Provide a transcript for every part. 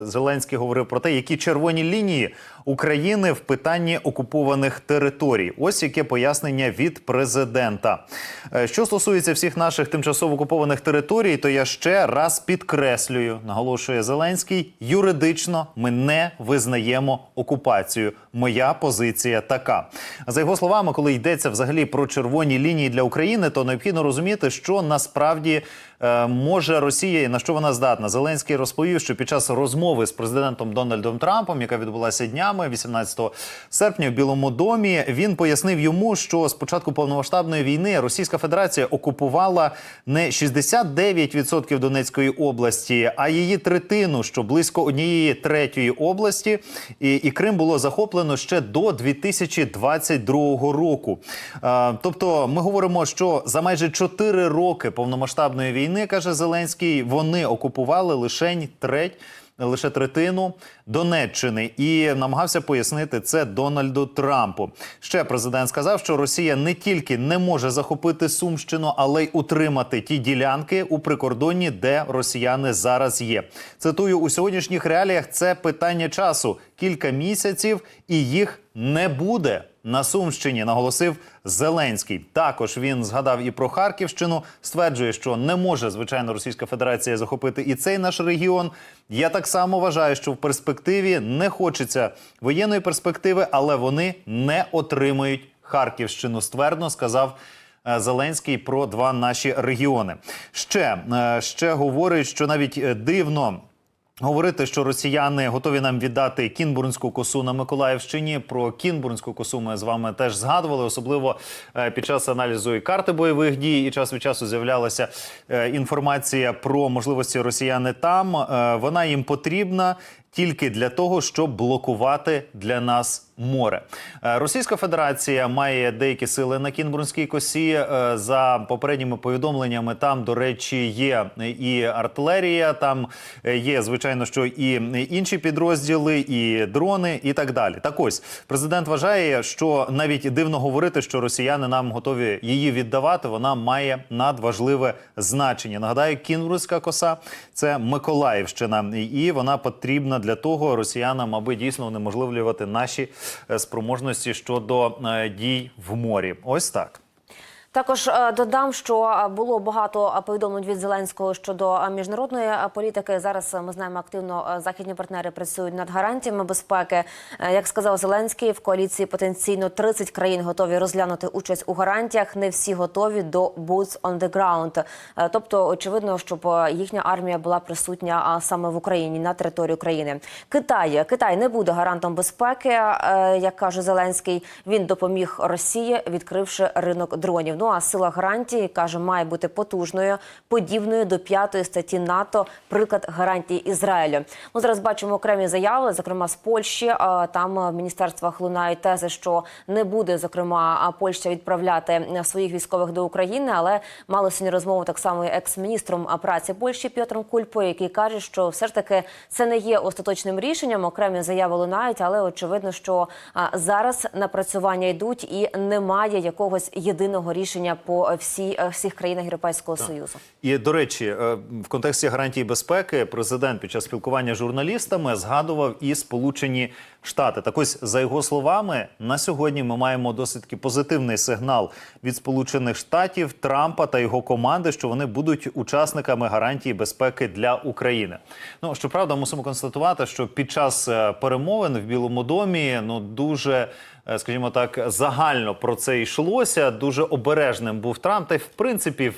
Зеленський говорив про те, які червоні лінії України в питанні окупованих територій. Ось яке пояснення від президента. Е, Що стосується всіх наших тимчасово окупованих територій, то я ще раз підкреслюю, наголошує Зеленський. Юридично ми не визнаємо окупацію. Моя позиція така. За його словами, коли йдеться взагалі про червоні лінії для України, то необхідно розуміти, що насправді може Росія і на що вона здатна. Зеленський розповів, що під час розмови з президентом Дональдом Трампом, яка відбулася днями 18 серпня в Білому домі, він пояснив йому, що з початку повномасштабної війни Російська Федерація окупувала не 69% Донецької області, а її третину, що близько однієї третьої області, і, і Крим було захоплено ще до 2022 року. Е, тобто, ми говоримо, що за майже 4 роки повномасштабної війни, каже Зеленський, вони окупували лишень треть. Лише третину Донеччини і намагався пояснити це Дональду Трампу. Ще президент сказав, що Росія не тільки не може захопити Сумщину, але й утримати ті ділянки у прикордонні, де росіяни зараз є. Цитую у сьогоднішніх реаліях. Це питання часу кілька місяців, і їх не буде на Сумщині. Наголосив Зеленський. Також він згадав і про Харківщину. Стверджує, що не може звичайно Російська Федерація захопити і цей наш регіон. Я так само вважаю, що в перспективі не хочеться воєнної перспективи, але вони не отримують Харківщину. Ствердно сказав. е, Зеленський про два наші регіони ще, е, ще говорить, що навіть е, дивно Говорити, що росіяни готові нам віддати Кінбурнську косу на Миколаївщині. Про Кінбурнську косу ми з вами теж згадували, особливо е, під час аналізу і карти бойових дій. І час від часу з'являлася е, інформація про можливості росіяни там. Е, Вона їм потрібна тільки для того, щоб блокувати для нас море. Е, Російська Федерація має деякі сили на Кінбурнській косі. Е, За попередніми повідомленнями, там, до речі, є і артилерія, там е, є, звичайно, що і інші підрозділи, і дрони, і так далі. Так ось президент вважає, що навіть дивно говорити, що росіяни нам готові її віддавати. Вона має надважливе значення. Нагадаю, Кінбурнська коса це Миколаївщина, і вона потрібна для того росіянам, аби дійсно унеможливлювати наші е, спроможності щодо е, дій в морі. Ось так. Також е, додам, що е, було багато е, повідомлень від Зеленського щодо міжнародної політики. Зараз ми знаємо, активно західні партнери працюють над гарантіями безпеки. Як сказав Зеленський, в коаліції потенційно 30 країн готові розглянути участь у гарантіях. Не всі готові до boots on the ground. Тобто, очевидно, щоб їхня армія була присутня саме в Україні на території України. Китай Китай не буде гарантом безпеки, як каже Зеленський. Він допоміг Росії, відкривши ринок дронів. Ну а сила гарантії каже, має бути потужною, подібною до п'ятої статті НАТО. Приклад гарантії Ізраїлю. Ми зараз бачимо окремі заяви, зокрема з Польщі. Е, Там в міністерствах лунають тези, що не буде зокрема Польща відправляти е, своїх військових до України, але мали сьогодні розмову так само екс-міністром праці Польщі Пьотром Кульпою, який каже, що все ж таки це не є остаточним рішенням. Окремі заяви лунають, але очевидно, що зараз напрацювання йдуть і немає якогось єдиного рішення по всій е, всіх країнах Європейського союзу. І до речі, е, в контексті гарантії безпеки президент під час спілкування з журналістами згадував і Сполучені Штати. Так ось за його словами, на сьогодні ми маємо досить таки позитивний сигнал від Сполучених Штатів Трампа та його команди, що вони будуть учасниками гарантії безпеки для України. Ну щоправда, мусимо констатувати, що під час е, перемовин в Білому домі ну дуже. Е, Скажімо так, загально про це йшлося. Дуже обережним був Трамп. Та й в принципі,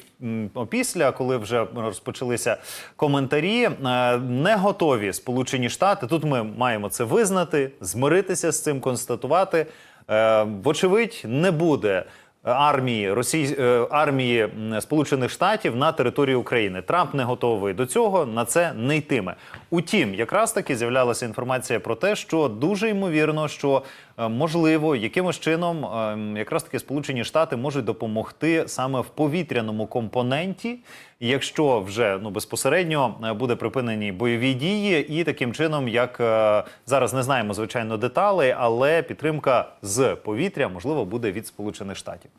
після, коли вже розпочалися коментарі, е, не готові Сполучені Штати. Тут ми маємо це визнати, змиритися з цим, констатувати. Е, Вочевидь, не буде армії Росії армії Сполучених Штатів на території України. Трамп не готовий до цього, на це не йтиме. Утім, якраз таки з'являлася інформація про те, що дуже ймовірно, що можливо якимось чином е, якраз таки Сполучені Штати можуть допомогти саме в повітряному компоненті, якщо вже ну безпосередньо е, буде припинені бойові дії, і таким чином, як е, зараз не знаємо звичайно деталей, але підтримка з повітря можливо буде від Сполучених Штатів.